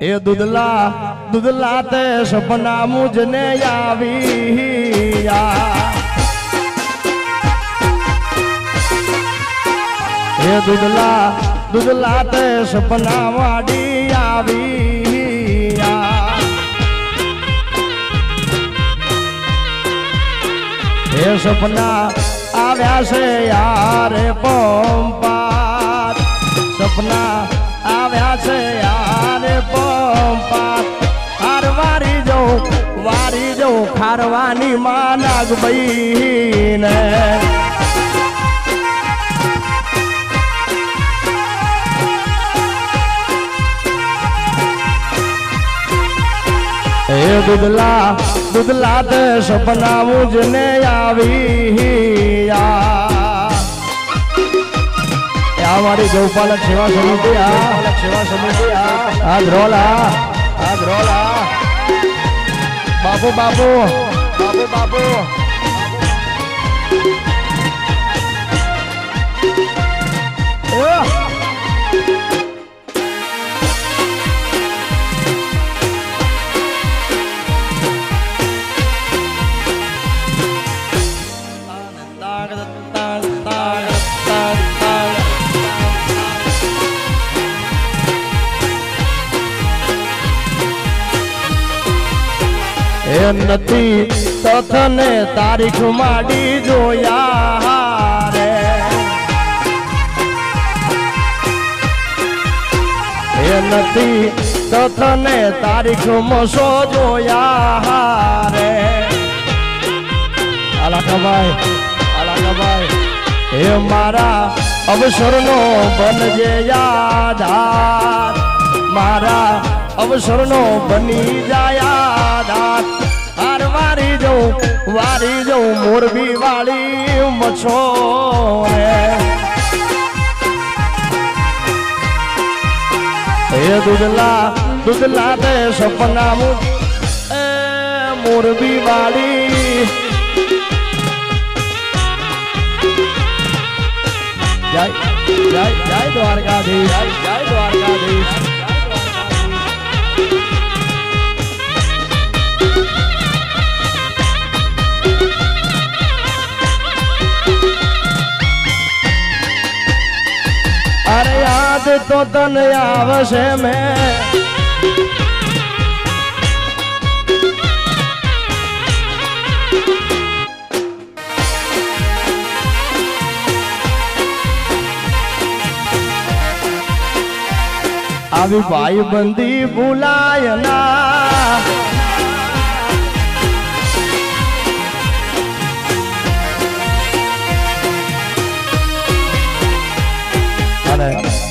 એ દુધલા દુધલા તે સપના મુજને આવી એ દુધલા દુધલા તે સપના વાડી આવી એ સપના આવ્યા છે યારે પંપા સપના આવ્યા છે જવું ખારવાની માં નાગભાઈ એ દુદલા દુદલા તે સપના મુજને આવી આ મારી ગૌપાલક સેવા સમિતિ, આ. સેવા સમિતિ આ ધ્રોલા આ ધ્રોલા. બાપુ બાપુ બાપુ બાપુ એ નથી તથને તારીખ માડી જોયા રે. એ નથી તથને તારીખ મસો જોયા રે. અલાકાભાઈ અલાકાભાઈ એ મારા અવસરનો બનજે યાદ મારા અવસરનો બની જાય યાદાર હાર વારી જઉં વારી જઉં, મોરબી વાળી મછો એ દુધલા દુધલા તે સપના મુ એ મોરબી વાળી. જય જય જય દ્વારકાધીશ. જય જય દ્વારકાધીશ. યાદ તો તને આવશે મેં. આવી ભાઈ બંદી ભૂલાય ના. અને